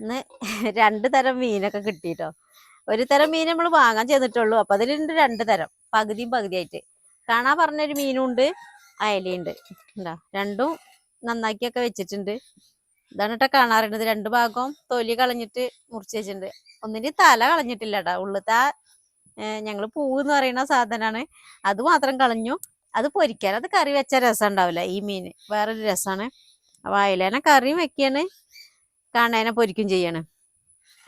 ഇന്ന് രണ്ട് തരം മീനൊക്കെ കിട്ടിട്ടോ. ഒരു തരം മീൻ നമ്മൾ വാങ്ങാൻ ചെന്നിട്ടുള്ളൂ. അപ്പൊ അതിലുണ്ട് രണ്ട് തരം. പകുതിയും പകുതിയായിട്ട്. കാണാൻ പറഞ്ഞൊരു മീനും ഉണ്ട്. അയലയുണ്ട് എന്താ രണ്ടും നന്നാക്കിയൊക്കെ വെച്ചിട്ടുണ്ട്. ഇതാണ് കേട്ടോ കാണാറുണ്ട് രണ്ട് ഭാഗവും തൊലി കളഞ്ഞിട്ട് മുറിച്ച് വെച്ചിട്ടുണ്ട്. ഒന്നിന്റെ തല കളഞ്ഞിട്ടില്ല കേട്ടോ ഉള്ളത്തെ ഞങ്ങൾ പൂവ് എന്ന് പറയുന്ന സാധനമാണ് അത് മാത്രം കളഞ്ഞു. അത് പൊരിക്കാൻ അത് കറി വെച്ച രസം ഉണ്ടാവില്ല ഈ മീൻ വേറൊരു രസമാണ് അപ്പൊ അയലേനെ കറിയും വെക്കാണ്. കാണേനെ പൊരിക്കും ചെയ്യണേ.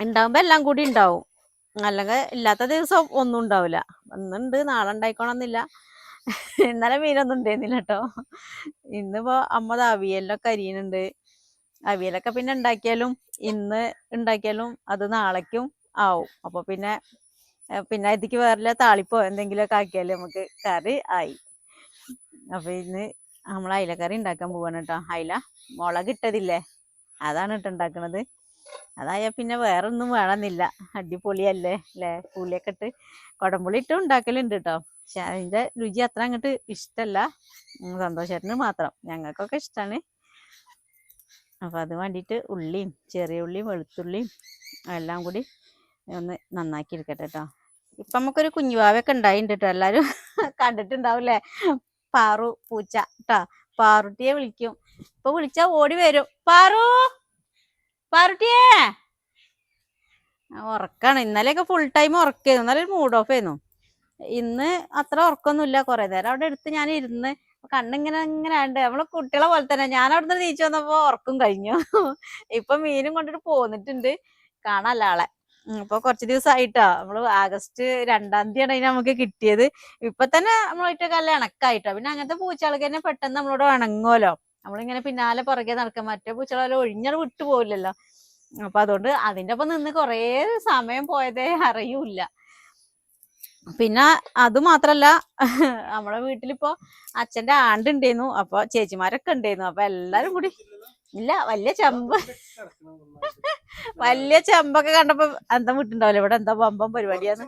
ഉണ്ടാവുമ്പോ എല്ലാം കൂടി ഉണ്ടാവും അല്ലെങ്കിൽ ഇല്ലാത്ത ദിവസം ഒന്നും ഉണ്ടാവില്ല ഇന്നുണ്ട് നാളെ ഉണ്ടായിക്കോണമെന്നില്ല ഇന്നലെ മീനൊന്നും ഉണ്ടായിരുന്നില്ല കേട്ടോ ഇന്നിപ്പോ അമ്മ ദാ അവിയലിലൊക്കെ അരിയുന്നുണ്ട് അവിയലൊക്കെ പിന്നെ ഉണ്ടാക്കിയാലും ഇന്ന് ഉണ്ടാക്കിയാലും അത് നാളേക്കും ആവും. അപ്പൊ പിന്നെ പിന്നെ ഇതിക്ക് വേറെ താളിപ്പോ എന്തെങ്കിലുമൊക്കെ ആക്കിയാലും നമുക്ക് കറി ആയി. അപ്പൊ ഇന്ന് നമ്മൾ അയിലക്കറി ഉണ്ടാക്കാൻ പോവാണ് കേട്ടോ അയില മുളക് ഇട്ടതില്ലേ അതാണ് ഇട്ട് ഉണ്ടാക്കണത് അതായ പിന്നെ വേറൊന്നും വേണമെന്നില്ല അടിപൊളിയല്ലേ? അല്ലേ പുളിയൊക്കെ ഇട്ട് കുടംപുളി ഇട്ട് ഉണ്ടാക്കലുണ്ട് കേട്ടോ പക്ഷെ അതിന്റെ രുചി അത്ര അങ്ങോട്ട് ഇഷ്ടല്ല. സന്തോഷത്തിന് മാത്രം. ഞങ്ങൾക്കൊക്കെ ഇഷ്ടമാണ് അപ്പൊ അത് വേണ്ടിയിട്ട് ഉള്ളിയും ചെറിയ ഉള്ളിയും വെളുത്തുള്ളിയും എല്ലാം കൂടി ഒന്ന് നന്നാക്കി എടുക്കട്ടെ കേട്ടോ ഇപ്പൊ നമുക്കൊരു കുഞ്ഞുവാവൊക്കെ ഉണ്ടായിട്ടുണ്ട് കേട്ടോ എല്ലാരും കണ്ടിട്ടുണ്ടാവൂലേ പാറു പൂച്ച കേട്ടോ പാറുട്ടിയെ വിളിക്കും. ഇപ്പൊ വിളിച്ചാ ഓടി വരും. പാറു പാറുട്ടിയേ. ഉറക്കാണ്. ഇന്നലെയൊക്കെ ഫുൾ ടൈം ഉറക്കായിരുന്നു. ഇന്നലെ ഒരു മൂഡ് ഓഫ് ആയിരുന്നു. ഇന്ന് അത്ര ഉറക്കൊന്നുമില്ല. കുറെ നേരം അവിടെ എടുത്ത് ഞാൻ ഇരുന്ന് കണ്ണിങ്ങനെ ഇങ്ങനെ ഉണ്ട് നമ്മളെ കുട്ടികളെ പോലെ തന്നെ. ഞാൻ അവിടുന്ന് തിരിച്ചു വന്നപ്പോ ഉറക്കം കഴിഞ്ഞു. ഇപ്പൊ മീനും കൊണ്ടിട്ട് പോന്നിട്ടുണ്ട്. കാണാല്ല ആളെ ഇപ്പൊ കുറച്ച് ദിവസമായിട്ടോ നമ്മൾ ആഗസ്റ്റ് രണ്ടാം തീയതി അതിന് നമുക്ക് കിട്ടിയത്. ഇപ്പൊ തന്നെ നമ്മളായിട്ടൊക്കെ നല്ല ഇണക്കായിട്ടോ പിന്നെ അങ്ങനത്തെ പൂച്ചകൾക്ക് തന്നെ പെട്ടെന്ന് നമ്മളോട് ഇണങ്ങുമല്ലോ നമ്മളിങ്ങനെ പിന്നാലെ പുറകെ നടക്കാൻ മറ്റേ പൂച്ചകളെ ഒഴിഞ്ഞത് വിട്ടു പോവില്ലല്ലോ. അപ്പൊ അതുകൊണ്ട് അതിന്റെ ഒപ്പം നിന്ന് കുറേ സമയം പോയതേ അറിയൂല പിന്നെ അത് മാത്രല്ല നമ്മളെ വീട്ടിലിപ്പോ അച്ഛന്റെ ആണ്ട് ഉണ്ടായിരുന്നു അപ്പൊ ചേച്ചിമാരൊക്കെ ഉണ്ടായിരുന്നു അപ്പൊ എല്ലാരും കൂടി ഇല്ല വലിയ ചെമ്പ്. വലിയ ചെമ്പൊക്കെ കണ്ടപ്പോ എന്താ വിട്ടുണ്ടാവില്ല ഇവിടെ എന്താ ബമ്പം പരിപാടിയാന്ന്.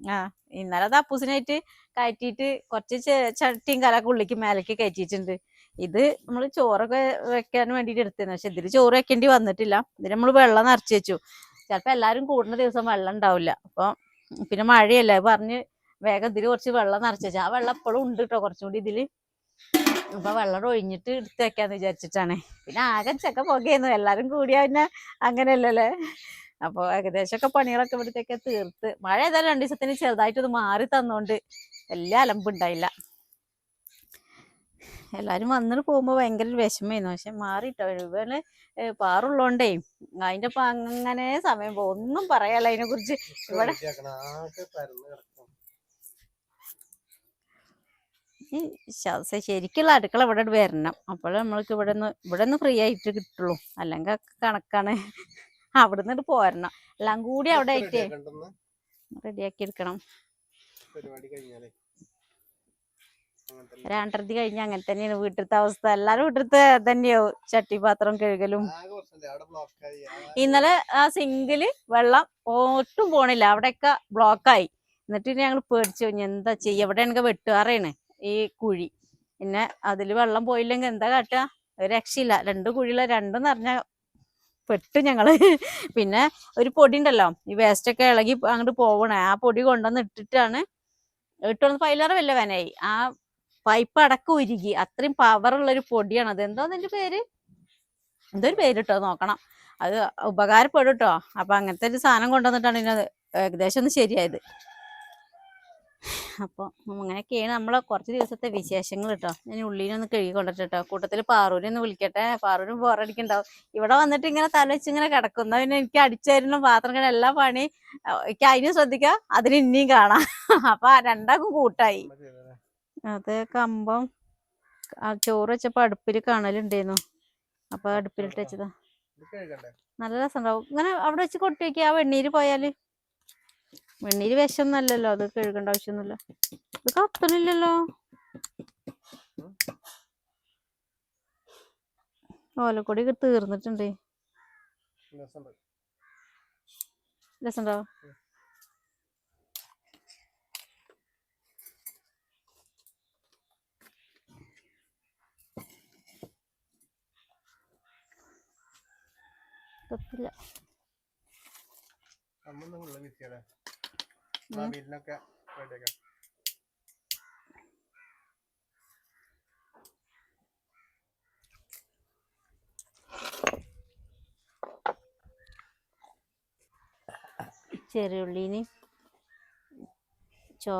ആ ഇന്നലെ അത് അപ്പൂസിനായിട്ട് കയറ്റിയിട്ട് കുറച്ച് ചട്ടിയും കലൊക്കെ ഉള്ളിക്ക് മേലേക്ക് കയറ്റിയിട്ടുണ്ട്. ഇത് നമ്മൾ ചോറൊക്കെ വെക്കാൻ വേണ്ടിട്ട് എടുത്തിരുന്നു പക്ഷെ ഇതിൽ ചോറ് വെക്കേണ്ടി വന്നിട്ടില്ല. ഇതിന് നമ്മൾ വെള്ളം നിറച്ച് വെച്ചു. ചിലപ്പോൾ എല്ലാവരും കൂടുന്ന ദിവസം വെള്ളം ഉണ്ടാവില്ല. അപ്പൊ പിന്നെ മഴയല്ലേ പറഞ്ഞ് വേഗം ഇതിൽ കുറച്ച് വെള്ളം നിറച്ച് വെച്ചു. ആ വെള്ളം എപ്പോഴും ഉണ്ട് കേട്ടോ കുറച്ചും കൂടി ഇതിൽ അപ്പൊ വെള്ളം ഒഴിഞ്ഞിട്ട് എടുത്ത് വെക്കാന്ന് വിചാരിച്ചിട്ടാണ്. പിന്നെ ആകെ ചക്ക പുകയായിരുന്നു. എല്ലാരും കൂടിയാ പിന്നെ അങ്ങനെയല്ലല്ലേ? അപ്പൊ ഏകദേശമൊക്കെ പണികളൊക്കെ ഇവിടത്തേക്ക് തീർത്ത്. മഴ ഏതായാലും രണ്ടു ദിവസത്തിന് ചെറുതായിട്ട് ഇത് മാറി തന്നോണ്ട് വലിയ അലമ്പുണ്ടായില്ല എല്ലാരും വന്നിട്ട് പോകുമ്പോ ഭയങ്കര വിഷമായിരുന്നു പക്ഷെ മാറിട്ടോ ഇവന് പാറുള്ളോണ്ടേ അതിന്റെ ഇപ്പൊ അങ്ങനെ സമയം പോകും. ഒന്നും പറയാല്ല അതിനെ കുറിച്ച്. ഇവിടെ ശരിക്കുള്ള അടുക്കള ഇവിടെ വരണം. അപ്പോൾ നമ്മൾക്ക് ഇവിടെ നിന്ന് ഇവിടെ നിന്ന് ഫ്രീ ആയിട്ട് കിട്ടുള്ളൂ. അല്ലെങ്കിൽ കണക്കാണ്. അവിടെ നിന്ന് പോരണം. എല്ലാം കൂടി അവിടെ ആയിട്ടേ റെഡിയാക്കി എടുക്കണം. രണ്ടരത്തി കഴിഞ്ഞ അങ്ങനെ തന്നെയാണ് വീട്ടിലത്തെ അവസ്ഥ. എല്ലാരും വീട്ടിലത്തെ തന്നെയാവും കഴുകലും. block ആയി. ആകെ ഇന്നലെ ആ സിങ്കിൽ വെള്ളം ഒട്ടും പോണില്ല. അവിടെയൊക്കെ ബ്ലോക്കായി എന്നിട്ട് ഞങ്ങൾ പേടിച്ചു. ഇനി എന്താ ചെയ്യ? ഇവിടെ എനിക്ക് വെട്ടുകാറാണ് ഈ കുഴി. പിന്നെ അതിൽ വെള്ളം പോയില്ലെങ്കിൽ എന്താ കാട്ടുക രക്ഷയില്ല. രണ്ട് കുഴിയില്ല രണ്ടും നിറഞ്ഞ പെട്ടു ഞങ്ങൾ. പിന്നെ ഒരു പൊടി ഉണ്ടല്ലോ ഈ വേസ്റ്റ് ഒക്കെ ഇളകി അങ്ങോട്ട് പോവണേ ആ പൊടി കൊണ്ടുവന്ന് ഇട്ടിട്ടാണ് ഇട്ടുവന്ന് പൈലാറ് വല്ല വനായി ആ പൈപ്പ് അടക്കം ഉരുകി. അത്രയും പവറുള്ള ഒരു പൊടിയാണ്. അത് എന്തോ അതിന്റെ പേര്? എന്തോ ഒരു പേര് നോക്കണം. അത് ഉപകാരപ്പെടും കേട്ടോ അപ്പൊ അങ്ങനത്തെ ഒരു സാധനം കൊണ്ടുവന്നിട്ടാണ് ഇതിനത് ഏകദേശം ഒന്ന് ശരിയായത്. അപ്പൊ അങ്ങനെയൊക്കെയാണ് നമ്മളെ കുറച്ച് ദിവസത്തെ വിശേഷങ്ങൾ കേട്ടോ ഞാൻ ഉള്ളിനൊന്ന് കഴുകി കൊണ്ടിട്ട് കേട്ടോ കൂട്ടത്തിൽ പാറൂരൊന്ന് ഒന്ന് വിളിക്കട്ടെ. പാറൂരും ബോറടിക്കുണ്ടാവും ഇവിടെ വന്നിട്ട് ഇങ്ങനെ തലവെച്ച് ഇങ്ങനെ കിടക്കുന്ന. പിന്നെ എനിക്ക് അടിച്ചായിരുന്നു പാത്രം കഴിഞ്ഞ എല്ലാ പണി എനിക്ക് അതിനും ശ്രദ്ധിക്കാം. അതിന് ഇനിയും കാണാം. അപ്പൊ ആ രണ്ടാക്കും കൂട്ടായി. അത് കമ്പം ആ ചോറ് വെച്ചപ്പോ അടുപ്പിൽ കാണലുണ്ടായിരുന്നു. അപ്പൊ അടുപ്പിലിട്ട് വെച്ചതാ. നല്ല രസം നല്ല രസമുണ്ടാവും ഇങ്ങനെ അവിടെ വെച്ച് കൊട്ടി വെക്കുക ആ വെണ്ണീര് പോയാൽ. വെണ്ണീര് വിഷമൊന്നല്ലല്ലോ അത് കഴുകേണ്ട ആവശ്യമൊന്നുമില്ല ഇത് കത്തണില്ലല്ലോ. ഓലക്കൊടി തീർന്നിട്ടുണ്ട്. രസമുണ്ടോ. കത്തില്ല. അമ്മൊന്നും വീട്ടിലൊക്കെ റെഡിയാക്കാം ചെറിയുള്ളീന് ചോ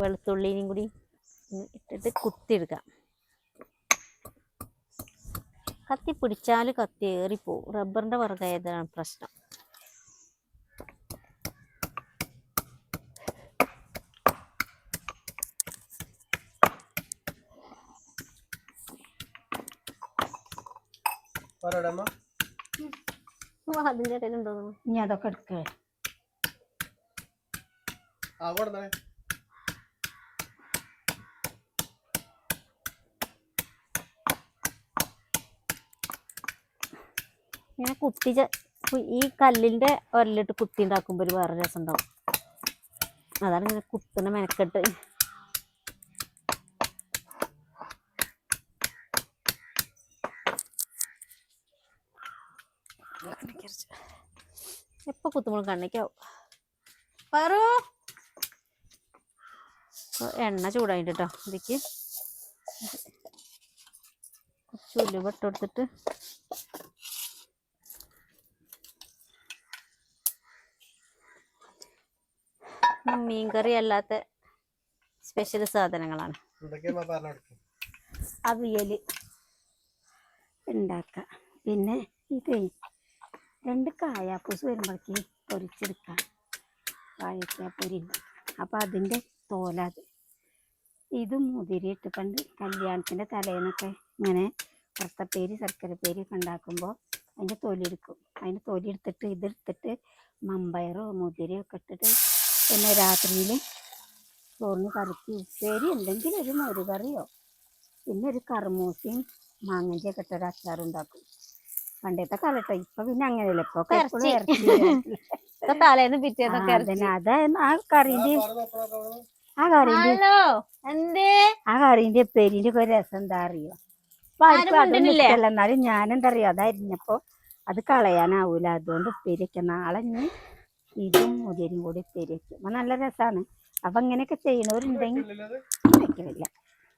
വെളുത്തുള്ളീനും കൂടി ഇട്ടിട്ട് കുത്തിയെടുക്കാം കത്തി പിടിച്ചാൽ കത്തി ഏറിപ്പോവും. റബ്ബറിന്റെ പുറകായതാണ് പ്രശ്നം. പറയടമ്മ അതിന്റെ ഇടയിലുണ്ടോ ഇനി അതൊക്കെ എടുക്കേ. ആ കൊടുത്തേ ഇങ്ങനെ കുത്തി ഈ കല്ലിന്റെ ഒരലിട്ട് കുത്തി ഉണ്ടാക്കുമ്പോൾ ഒരു വേറെ രസം ഉണ്ടാവും. അതാണ് ഇങ്ങനെ കുത്തുന്ന മെനക്കെട്ട്. എപ്പൊ കുത്തുമുളക് കണ്ണിക്കാവും. പറു. എണ്ണ ചൂടായിട്ട് കേട്ടോ ഇതിക്ക്. കുറച്ച് ഉലുവ ഇട്ട് കൊടുത്തിട്ട്. മീൻകറി അല്ലാത്ത സ്പെഷ്യൽ സാധനങ്ങളാണ്. അവിയൽ. അവിയൽ ഉണ്ടാക്കാം. പിന്നെ ഇത് രണ്ട് കായാപ്പൂസ് വരുമ്പോഴേക്കും പൊരിച്ചെടുക്കാം. വാഴക്കാപ്പൊരി അപ്പം അതിന്റെ തോലത് ഇത് മുതിരി ഇട്ട് പണ്ട് കല്യാണത്തിന്റെ തലേന്നൊക്കെ ഇങ്ങനെ വറുത്തപ്പേരി ശർക്കരപ്പേരി ഒക്കെ ഉണ്ടാക്കുമ്പോൾ അതിന്റെ തൊലി എടുക്കും. അതിന്റെ തൊലി എടുത്തിട്ട് ഇതെടുത്തിട്ട് മമ്പയറോ മുതിരയോ ഒക്കെ ഇട്ടിട്ട് പിന്നെ രാത്രിയിൽ ചോറിന് കറിക്ക് ഉപ്പേരി എന്തെങ്കിലും ഒരു മോരുകറിയോ പിന്നെ ഒരു കറുമൂസയും ഒക്കെ ഇട്ടൊരു അച്ചാറുണ്ടാക്കും പണ്ടത്തെ കാലട്ടോ. ഇപ്പൊ പിന്നെ അങ്ങനെയല്ല. ഇപ്പൊ എപ്പോഴും ഇറച്ചി. ഇപ്പൊ തലേന്ന് പിറ്റേന്നൊക്കെ ഇറച്ചി. അതന്നെ. ആ കറിന്റെ ആ കറിന്റെ എന്തേ? ആ കറിന്റെ പെരിന്റെ ഒക്കെ ഒരു രസം എന്താ അറിയോ? അപ്പൊ ആരും ആർക്കും അതൊന്നും മിണ്ടണില്ലേ? ഇഷ്ടല്ല. എന്നാലും ഞാനെന്താ എന്താ അറിയോ അതായിരുന്നപ്പോ അത് കളയാനാവൂല. അതുകൊണ്ട് ഉപ്പേരിയൊക്കെ നാളെ ഇതും മുതിരും കൂടി ഉപ്പേരി വെക്കും. അപ്പൊ നല്ല രസാണ്. അപ്പൊ ഇങ്ങനെയൊക്കെ ചെയ്യണവരുണ്ടെങ്കിൽ വെക്കണില്ല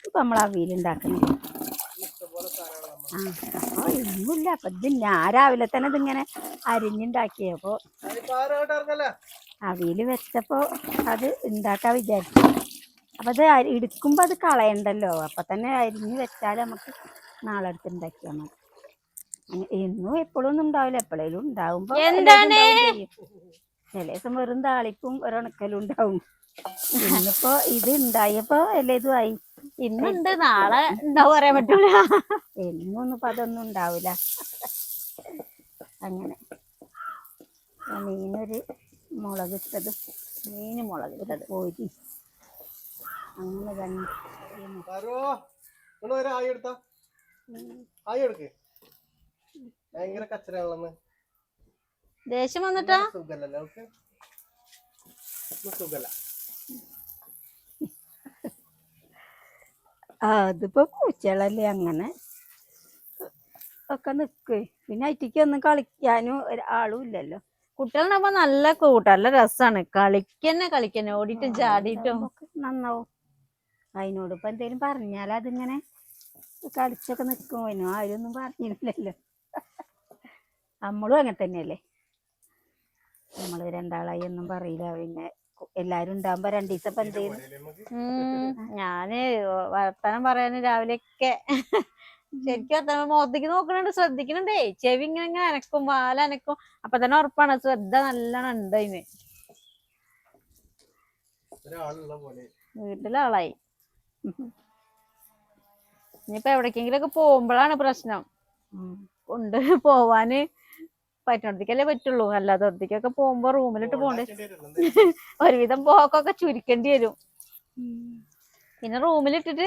ഇപ്പൊ നമ്മൾ അവിയലുണ്ടാക്കണില്ല ഇഷ്ടംപോലെ സാധനങ്ങളമ്മ ആ അപ്പൊ ഇന്നില്ല. അപ്പൊ ഇത് ഞാൻ രാവിലെ തന്നെ ഇതിങ്ങനെ അരിഞ്ഞുണ്ടാക്കിയപ്പോ അവിയിൽ ആരോട്ട് ഇറങ്ങല്ലേ അവിയൽ വെച്ചപ്പോ അത് ഉണ്ടാക്കാൻ വിചാരിച്ചു. അപ്പൊ അത് എടുക്കുമ്പോ അത് കളയണ്ടല്ലോ. അപ്പൊ തന്നെ അരിഞ്ഞ് വെച്ചാൽ നമുക്ക് നാളെ അടുത്ത് ഉണ്ടാക്കിയാൽ മതി എന്നും എപ്പോഴും ഒന്നും ഉണ്ടാവില്ല. എപ്പോഴേലും ഉണ്ടാവുമ്പോ എന്താണ്? ചില ദിവസം വെറും താളിപ്പും ഒരണക്കലും ഉണ്ടാവും. ഇന്നിപ്പോ ഇത് ഉണ്ടായപ്പോ എല്ലാ ആയി. ഇന്നുണ്ട് നാളെ ഉണ്ടാവും പറയാൻ പറ്റൂല. എന്നൊന്നും ഇപ്പൊ അതൊന്നും ഉണ്ടാവില്ല അങ്ങനെ. ആ മീനൊരു മുളകിട്ടത് മീന് മുളകിട്ടത് പോയി അങ്ങനെ തന്നെ. ഭയങ്കര കച്ചറയാണെന്ന് ദേഷ്യം വന്നിട്ടാ? സുഖല്ലേ സുഖല്ല. ആ അതിപ്പോ പൂച്ചകളല്ലേ അങ്ങനെ. ഒക്കെ നിക്കേ. പിന്നെ അറ്റിക്ക് ഒന്നും കളിക്കാനും ഒരാളും ഇല്ലല്ലോ. കുട്ടികളുണ്ടാവുമ്പോ നല്ല കൂട്ട. നല്ല രസാണ്. കളിക്കന്നെ കളിക്കന്നെ. ഓടിട്ട് ചാടിയിട്ടും. നന്നാവും. അതിനോട് ഇപ്പൊ എന്തേലും പറഞ്ഞാൽ അതിങ്ങനെ കളിച്ചൊക്കെ നിൽക്കും അതിനോ ആരും ഒന്നും പറഞ്ഞില്ലല്ലോ. നമ്മളും അങ്ങനെ തന്നെയല്ലേ? നമ്മൾ രണ്ടാളായി ഒന്നും പറയില്ല. പിന്നെ കു- എല്ലാരും ഉണ്ടാകുമ്പോ രണ്ടു ദിവസം ഇപ്പൊ എന്ത് ചെയ്യും ഞാൻ വർത്തമാനം പറയാന് രാവിലെയൊക്കെ ശരിക്കും വർത്തമാനം മുഖത്തേക്ക് നോക്കണുണ്ട് ശ്രദ്ധിക്കണുണ്ടേ. ചെവി ഇങ്ങനെ ഇങ്ങനെ അനക്കും വാല അനക്കും അപ്പൊ തന്നെ ഉറപ്പാണ് ശ്രദ്ധ നല്ലോണം ഉണ്ട് അതിന് വീട്ടിലാളായി പോലെ. വീട്ടിലെ ആളായി ഇനിയിപ്പോ എവിടേക്കെങ്കിലും ഒക്കെ പോകുമ്പോഴാണ് പ്രശ്നം. കൊണ്ട് പോവാന്. പറ്റുന്നിടത്തേക്കല്ലേ പറ്റുള്ളൂ. അല്ലാതെ ഒറ്റയ്ക്കൊക്കെ പോകുമ്പോ റൂമിലിട്ട് പോണ്ടേ? ഒരുവിധം പോക്കൊക്കെ ചുരുക്കേണ്ടി വരും. പിന്നെ റൂമിലിട്ടിട്ട്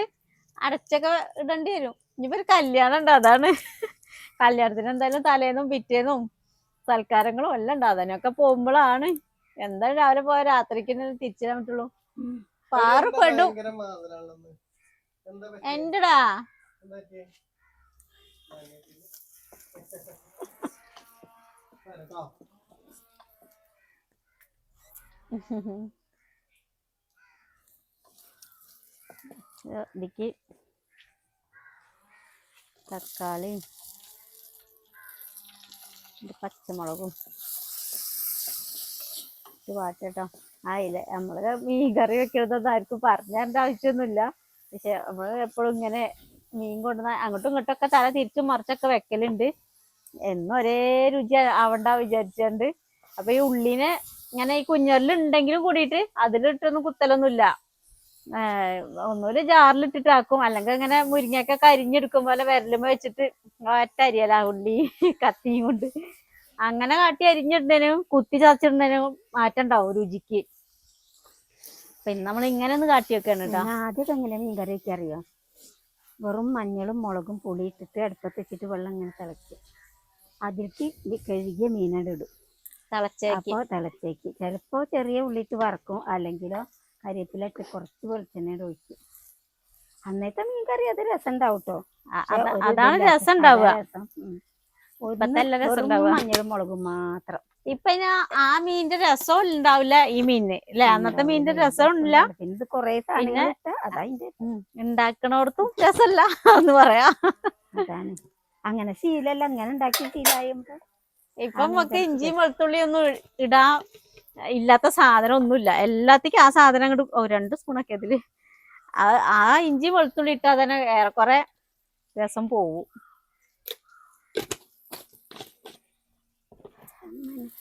അടച്ചൊക്കെ ഇടേണ്ടി വരും. ഇനിയിപ്പോ ഒരു കല്യാണം ഉണ്ട് അതാണ്. കല്യാണത്തിന് എന്തായാലും തലേന്നും പിറ്റേന്നും സൽക്കാരങ്ങളും എല്ലാം ഉണ്ട്. അതിനൊക്കെ പോകുമ്പോഴാണ്. എന്തായാലും രാവിലെ പോയ രാത്രിക്ക് തിരിച്ചു തരാൻ പറ്റുള്ളൂ. പാറപ്പെടും പാറു പെടും. ഭയങ്കര എന്താ എന്റടാ? ആ ഇതിക്ക് പച്ചമുളകും. ഇത് വാട്ടട്ടോ ഇല്ല നമ്മൾ മീൻ കറി വെക്കണതൊന്നും ആർക്കും പറഞ്ഞു തരേണ്ട ആവശ്യമൊന്നുമില്ല. പക്ഷെ നമ്മൾ എപ്പോഴും ഇങ്ങനെ മീൻ കൊണ്ടുവന്ന അങ്ങോട്ടും ഇങ്ങോട്ടും ഒക്കെ തല തിരിച്ചും മറിച്ചൊക്കെ വെക്കലുണ്ട്. എന്നും ഒരേ രുചി ആവണ്ട വിചാരിച്ചുകൊണ്ട് അപ്പൊ ഈ ഉള്ളിനെ ഇങ്ങനെ ഈ കുഞ്ഞുരൽ ഉണ്ടെങ്കിലും കൂടിയിട്ട് അതിലിട്ടൊന്നും കുത്തലൊന്നുമില്ല ഒന്നുമില്ല ജാറിലിട്ടിട്ടാക്കും അല്ലെങ്കിൽ ഇങ്ങനെ മുരിങ്ങയൊക്കെ കരിഞ്ഞെടുക്കും പോലെ വിരലുമ്പോ വെച്ചിട്ട് ഒറ്റ അരിയല ഉള്ളി കത്തിയും കൊണ്ട്. അങ്ങനെ കാട്ടി അരിഞ്ഞിടുന്നതിനും കുത്തി ചതച്ചിടുന്നതിനും മാറ്റം ഉണ്ടാവും രുചിക്ക് പിന്നെ നമ്മൾ ഇങ്ങനെ ഒന്ന് കാട്ടി വെക്കാണ് കേട്ടോ ആദ്യം എങ്ങനെ മീൻ കറി വെക്കാൻ വെറും മഞ്ഞളും മുളകും പുളി ഇട്ടിട്ട് അടുപ്പത്ത് വെച്ചിട്ട് വെള്ളം ഇങ്ങനെ തിളയ്ക്കും. അതിലേക്ക് ഇത് കഴുകിയ മീനോട് ഇടും. തിളച്ചേക്ക്. അപ്പോൾ തിളച്ചേക്ക്. ചിലപ്പോൾ ചെറിയ ഉള്ളിട്ട് വറക്കും. അല്ലെങ്കിലോ കരിയപ്പിലിട്ട് കുറച്ച് വെളിച്ചെണ്ണയുടെ ഒഴിക്കും. അന്നത്തെ മീൻ കറി അത് രസം ഉണ്ടാവും കേട്ടോ അതാണ് രസം. ഉണ്ടാവുക. മഞ്ഞളും മുളകും മാത്രം. ഇപ്പൊ ഞാൻ ആ- മീനിന്റെ രസം ഉണ്ടാവില്ല ഈ മീനിന്. അല്ലെ അന്നത്തെ മീനിന്റെ രസം ഇല്ല. പിന്നെ കൊറേ ഉണ്ടാക്കണോടത്തും രസമല്ല എന്ന് പറയാ. അതാണ്. അങ്ങനെ ശീലല്ല അങ്ങനെ ഉണ്ടാക്കി ശീലായുമ്പോ. ഇപ്പൊ നമുക്ക് ഇഞ്ചി വെളുത്തുള്ളി ഒന്നും ഇടാ ഇല്ലാത്ത സാധനം ഒന്നുമില്ല എല്ലാത്തേക്കും ആ സാധനം അങ്ങോട്ട് രണ്ട് സ്പൂണൊക്കെ അതിൽ ആ- ഇഞ്ചി വെളുത്തുള്ളി ഇട്ടാ തന്നെ ഏറെക്കുറെ രസം പോവും.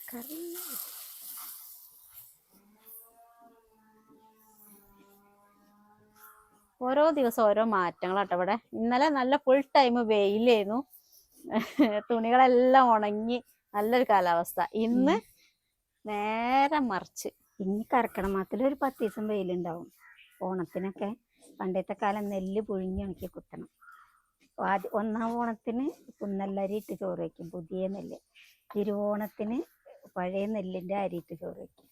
കറി ഓരോ ദിവസം ഓരോ മാറ്റങ്ങളാട്ടോ ഇവിടെ. ഇന്നലെ നല്ല ഫുൾ ടൈം വെയിലായിരുന്നു. തുണികളെല്ലാം ഉണങ്ങി നല്ലൊരു കാലാവസ്ഥ. ഇന്ന് നേരെ മറിച്ച്. ഇനി കർക്കിടക മാസത്തിൽ ഒരു പത്ത് ദിവസം വെയിലുണ്ടാവും. ഓണത്തിനൊക്കെ പണ്ടത്തെ കാലം നെല്ല് പുഴുങ്ങി ഉണക്കി കുത്തണം. ആദ്യ ഒന്നാം ഓണത്തിന് കുന്നല്ലരി ഇട്ട് ചോറ് വയ്ക്കും പുതിയ നെല്ല്. തിരുവോണത്തിന് പഴയ നെല്ലിന്റെ അരി ഇട്ട് ചോറ് വയ്ക്കും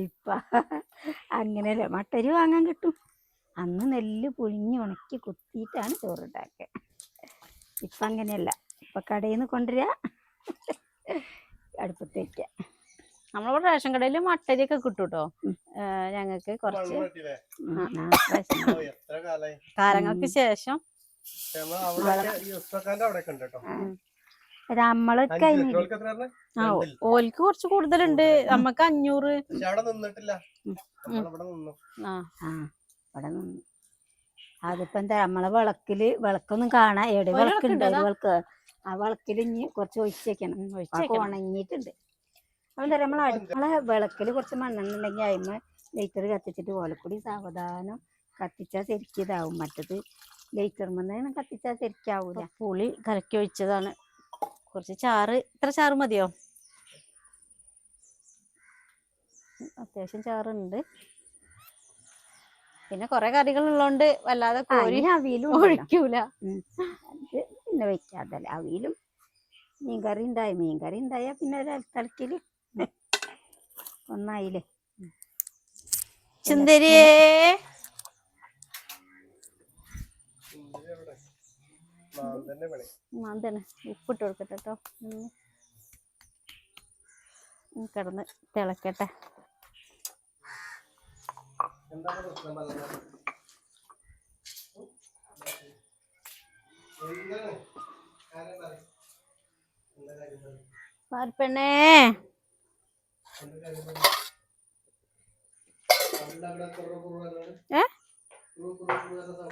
ഇപ്പ അങ്ങനെയല്ലേ. മട്ടരി വാങ്ങാൻ കിട്ടും. അന്ന് നെല്ല് പുഴുങ്ങി ഉണക്കി കുത്തിയിട്ടാണ് ചോറുണ്ടാക്കുക. ഇപ്പം അങ്ങനെയല്ല. ഇപ്പം കടയിൽ നിന്ന് കൊണ്ടുവരിക അടുപ്പത്ത് വയ്ക്കുക നമ്മളിവിടെ റേഷൻ കടയിൽ മട്ടരിയൊക്കെ കിട്ടും കേട്ടോ ഞങ്ങൾക്ക് കുറച്ച്. ആ. ആ, കാലങ്ങൾക്ക് ശേഷം. പറഞ്ഞെ? ആ ഓൽക്ക് കുറച്ച് കൂടുതലുണ്ട്. നമ്മക്ക് അഞ്ഞൂറ്. പക്ഷെ അവിടെ നിന്നു ഇവിടെ നിന്ന് അതിപ്പോ എന്താ നമ്മളെ വിളക്കിൽ വിളക്കൊന്നും കാണാ. എവിടെ വിളക്കുണ്ട്. വിളക്ക്. ആ വിളക്കിൽ ഇനി കുറച്ച് ഒഴിച്ചേക്കണം. ഉണങ്ങിയിട്ടുണ്ട്. അതെന്താ നമ്മളെ അടുക്കള വിളക്കിൽ കുറച്ച് മണ്ണെണ്ണുണ്ടെങ്കിൽ അതിന് ലൈറ്റർ കത്തിച്ചിട്ട് ഓലക്കൂടി സാവധാനം കത്തിച്ചാൽ ശരിക്കും മറ്റത് ലൈറ്റർ മണ്ണ് കത്തിച്ചാൽ ശരിക്കാവൂല. പുളി കലക്കി ഒഴിച്ചതാണ്. കുറച്ച് ചാറ് ഇത്ര ചാറ് മതിയോ? അത്യാവശ്യം ചാറുണ്ട്. പിന്നെ കൊറേ കറികൾ ഉള്ളോണ്ട് വല്ലാതെ കോരി അവിയലും. ഒഴിക്കൂല. പിന്നെ വെക്കാതല്ല. അവിയലും മീൻകറി ഉണ്ടായി. മീൻകറി ഉണ്ടായ പിന്നെ ഒരു ഒന്നായില്ലേ? സുന്ദരിയേ. മാന്തണ് ഉപ്പിട്ട് കൊടുക്കട്ടെ കേട്ടോ കിടന്ന് തിളക്കട്ടെ. എന്താണ് പ്രശ്നം പറഞ്ഞത്? എന്താണ്? കാര്യം പറയ്. എന്താ കാര്യം പറയ്.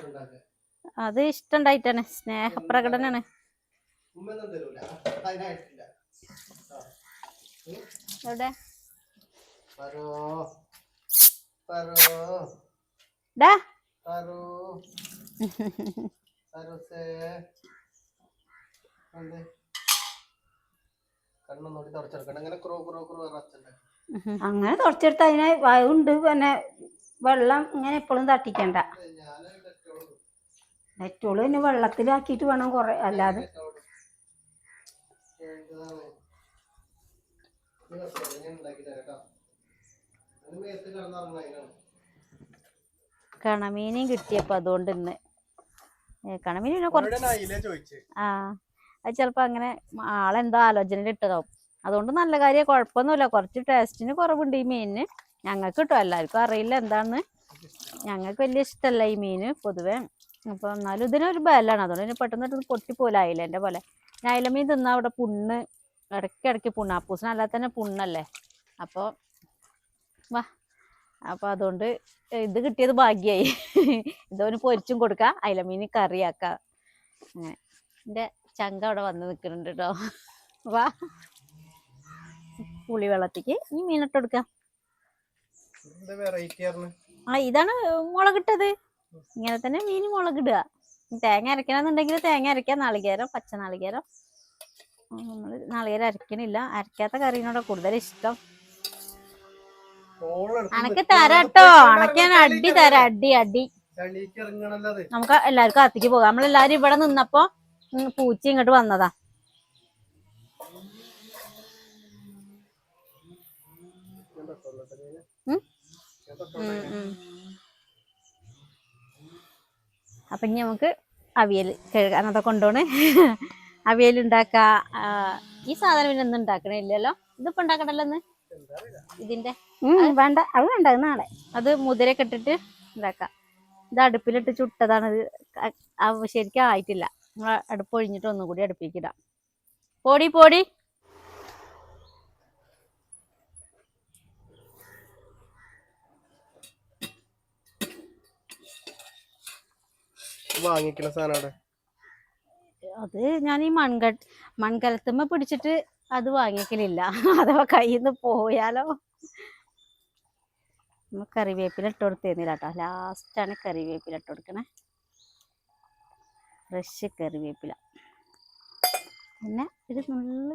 ഉണ്ടാക്കുക. അത് ഇഷ്ടണ്ടായിട്ടാണ്. സ്നേഹപ്രകടനാണ്. എവിടെ? പറഞ്ഞ അങ്ങനെ തുടച്ചെടുത്ത് അതിനെ ഉണ്ട് പിന്നെ വെള്ളം ഇങ്ങനെ എപ്പോഴും തട്ടിക്കണ്ട. നെറ്റോൾ പിന്നെ വെള്ളത്തിലാക്കിയിട്ട് വേണം കുറെ അല്ലാതെ. കണമീനും കിട്ടിയപ്പോ അതുകൊണ്ട് ഇന്ന്. കണമീൻ പിന്നെ കുറച്ച് ചോദിച്ചു? ആ അത് ചിലപ്പോ അങ്ങനെ ആളെന്തോ ആലോചനയിൽ ഇട്ടതാവും. അതുകൊണ്ട് നല്ല കാര്യം കുഴപ്പമൊന്നുമില്ല കുറച്ച് ടേസ്റ്റിന് കുറവുണ്ട് ഈ മീനിന്. ഞങ്ങൾക്ക് കിട്ടും. എല്ലാവർക്കും അറിയില്ല എന്താന്ന്. ഞങ്ങൾക്ക് വലിയ ഇഷ്ടമല്ല ഈ മീന് പൊതുവെ. അപ്പോൾ എന്നാലും ഇതിനൊരു ബലാണ് അതുകൊണ്ട് ഇനി പെട്ടെന്ന് പെട്ടെന്ന് പൊട്ടിപ്പോലെ അയിലേന്റെ പോലെ. ഞാൻ അയില മീൻ തിന്നാൽ അവിടെ പുണ്ണ് ഇടയ്ക്കിടയ്ക്ക് പുണ്ണ്. അപ്പൂസിനല്ലാതെ തന്നെ പുണ്ണല്ലേ. അപ്പോൾ വാ. അപ്പോൾ അതുകൊണ്ട് ഇത് കിട്ടിയത് ഭാഗ്യമായി ഇതവന് പൊരിച്ചും കൊടുക്കാം അയിലമീൻ കറിയാക്കാം. അങ്ങനെ. എന്റെ ചങ്ക അവിടെ വന്ന് നിൽക്കുന്നുണ്ട് കേട്ടോ വാ. പുളി വെള്ളത്തിക്ക്. ഈ മീനിട്ട് കൊടുക്കാം. ആ ഇതാണ് മുളകിട്ടത് ഇങ്ങനെ തന്നെ മീൻ മുളകിടുക തേങ്ങ അരക്കണമെന്നുണ്ടെങ്കിൽ തേങ്ങ അരക്കാം നാളികേരം പച്ച നാളികേരം നമ്മൾ നാളികേരം അരക്കണില്ല. അരക്കാത്ത കറീനോട് കൂടുതൽ ഇഷ്ടം. അനക്ക് തരാട്ടോ. അനക്ക് ഞാൻ അടി തരാം. അടി. അടി നമുക്ക് എല്ലാവർക്കും അത്തിക്ക് പോകാം. നമ്മളെല്ലാരും ഇവിടെ നിന്നപ്പോ പൂച്ച ഇങ്ങോട്ട് വന്നതാ. അപ്പൊ ഇനി നമുക്ക് അവിയൽ കഴുകാൻ അതൊക്കെ കൊണ്ടുപോണ് അവിയൽ ഉണ്ടാക്ക. ഈ സാധനം പിന്നെ ഒന്നും ഉണ്ടാക്കണില്ലല്ലോ. ഇതിപ്പോ ഉണ്ടാക്കണല്ലോ ഇന്ന്? ഇതിന്റെ വേണ്ട. അത് വേണ്ട അത് നാളെ. അത് മുതിരയൊക്കെ ഇട്ടിട്ട് ഇതാക്കാം. ഇത് അടുപ്പിലിട്ട് ചുട്ടതാണ്. ഇത് ക- ശരിക്കും ആയിട്ടില്ല. നമ്മൾ അടുപ്പ് ഒഴിഞ്ഞിട്ട് ഒന്നും കൂടി അടുപ്പിക്കിടാം പോടി പോടി. വാങ്ങിക്കുന്ന സാധനം അത് ഞാൻ ഈ മൺക മൺകലത്തുമ്മ പിടിച്ചിട്ട് അത് വാങ്ങിക്കലില്ല. അഥവാ കയ്യിൽ നിന്ന് പോയാലോ. നമ്മ കറിവേപ്പില ഇട്ട് കൊടുത്തിരുന്നില്ല കേട്ടോ ലാസ്റ്റാണ് കറിവേപ്പില ഇട്ട് കൊടുക്കണേ. ഫ്രഷ് കറിവേപ്പില. പിന്നെ ഒരു നല്ല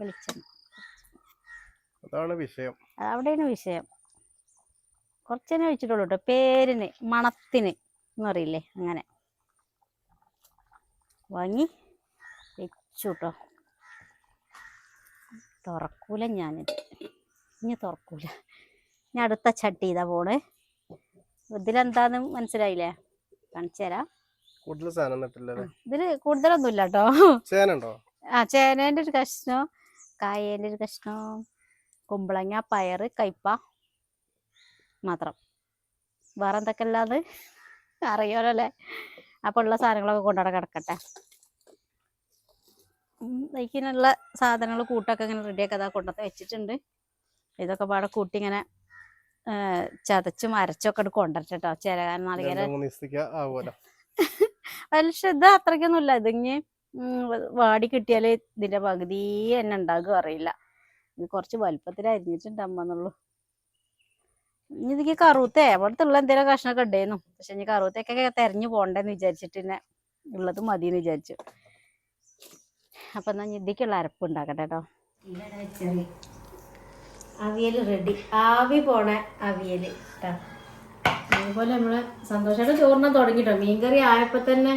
വെളിച്ചെണ്ണ. അതാണ് വിഷയം. അവിടെയാണ് വിഷയം. കുറച്ചെന്നെ ഒഴിച്ചിട്ടുള്ളൂ കേട്ടോ പേരിന് മണത്തിന് എന്ന് പറയില്ലേ അങ്ങനെ. വാങ്ങി വെച്ചു കേട്ടോ തുറക്കൂല ഞാനിത്. ഇനി തുറക്കൂല. ഞാൻ അടുത്ത ചട്ടി ഇതാ പോണ്. ഇതിലെന്താന്ന് മനസ്സിലായില്ലേ? കാണിച്ചു തരാം. കൂടുതൽ സാധനം ഇതിൽ ഇതിൽ കൂടുതലൊന്നുമില്ല കേട്ടോ ചേനണ്ടോ ആ ചേനേന്റെ ഒരു കഷ്ണം കായേന്റെ ഒരു കഷ്ണം കുമ്പളങ്ങ പയറ് കയ്പ മാത്രം. വേറെ എന്തൊക്കെ അല്ലാതെ അറിയാലോ അല്ലേ? അപ്പോൾ ഉള്ള സാധനങ്ങളൊക്കെ കൊണ്ടുവിടെ കിടക്കട്ടെ. ഇതിനുള്ള സാധനങ്ങൾ കൂട്ടൊക്കെ ഇങ്ങനെ റെഡിയാക്കി അതാ വെച്ചിട്ടുണ്ട്. ഇതൊക്കെ പാടെ കൂട്ടി ഇങ്ങനെ ചതച്ചും അരച്ചൊക്കെ ഒക്കെ കൊണ്ടിട്ടോ കേട്ടോ ചിരകാൻ നാളികേരം ഇല്ല പക്ഷെ ഇത് അത്രയ്ക്കൊന്നുമില്ല ഇതിങ്ങ് വാടി കിട്ടിയാൽ ഇതിന്റെ പകുതി തന്നെ ഉണ്ടാകുക അറിയില്ല. ഇത് കുറച്ച് വലുപ്പത്തിൽ അരിഞ്ഞിട്ടുണ്ട് അമ്മന്നുള്ളൂ ഇനി ഇതിക്ക് കറുത്തേ അവിടത്തുള്ള ഉള്ള എന്തെങ്കിലും കഷ്ണമൊക്കെ ഉണ്ടായിരുന്നു പക്ഷെ ഇനി കറുത്തേക്കൊക്കെ തെരഞ്ഞു പോണ്ടെന്ന് വിചാരിച്ചിട്ട് തന്നെ ഉള്ളത് മതി എന്ന് വിചാരിച്ചു. അപ്പൊ എന്നാ ഇതിക്കുള്ള അരപ്പ് ഉണ്ടാക്കട്ടെ കേട്ടോ അവിയൽ റെഡി ആവി പോണ അവിയൽ കേട്ടോ അതുപോലെ നമ്മൾ സന്തോഷമായിട്ട് ചോറിനാൻ തുടങ്ങിട്ടോ. മീൻകറി ആയപ്പോ തന്നെ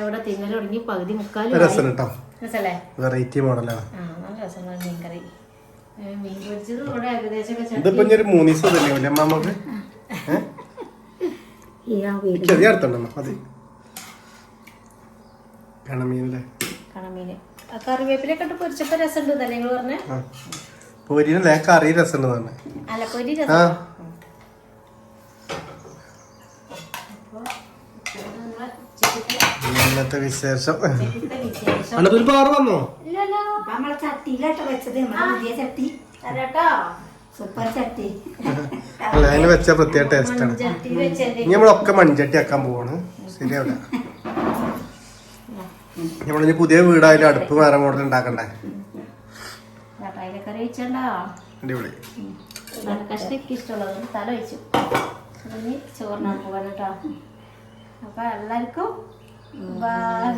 ഇവിടെ തിന്നൽ തുടങ്ങി. പകുതി മുക്കാലും രസം കേട്ടോ രസല്ലേ? വെറൈറ്റി മോഡലാണ് ആ നല്ല രസമാണ് മീൻകറി. മീൻ പൊരിച്ചത് ഇവിടെ ഏകദേശം ഇതിപ്പോ ഒരു മൂന്ന് ദിവസം തന്നെ അല്ലേ നമുക്ക് ചെറിയ അടുത്തുണ്ടോ കണമീനല്ലേ? കണമീന്. കറിവേപ്പിലൊക്കെ ഇട്ട് പൊരിച്ചപ്പോ രസമുണ്ട് തന്നെ നിങ്ങൾ പറഞ്ഞേ? ആ പൊരിനല്ലേ കറി രസമുണ്ട് തന്നെ അല്ല ആ. ഇന്നത്തെ വിശേഷം. പാറ വന്നോ? ഇല്ലല്ലോ. നമ്മളെ ചട്ടിയിലാട്ടോ വെച്ചത് നമ്മളെ പുതിയ ചട്ടി. തരാട്ടോ. സൂപ്പർ ചട്ടി. അല്ല അതിന് വെച്ച പ്രത്യേക ടേസ്റ്റ് ആണ്. ഇനി നമ്മളൊക്കെ മൺചട്ടി ആക്കാൻ പോവാണ്. ശരിയാവില്ല. നമ്മളിനി പുതിയ വീടായാലും അടുപ്പ് വേറെ മോഡൽ ഉണ്ടാക്കണ്ടേ? വെച്ചോണ്ടോ അടിപൊളി. ഇഷ്ടമുള്ളത്. തല വെച്ചു. അതിന് ചോറിനാൻ പോകാൻ കേട്ടോ അപ്പൊ എല്ലാവർക്കും ബൈ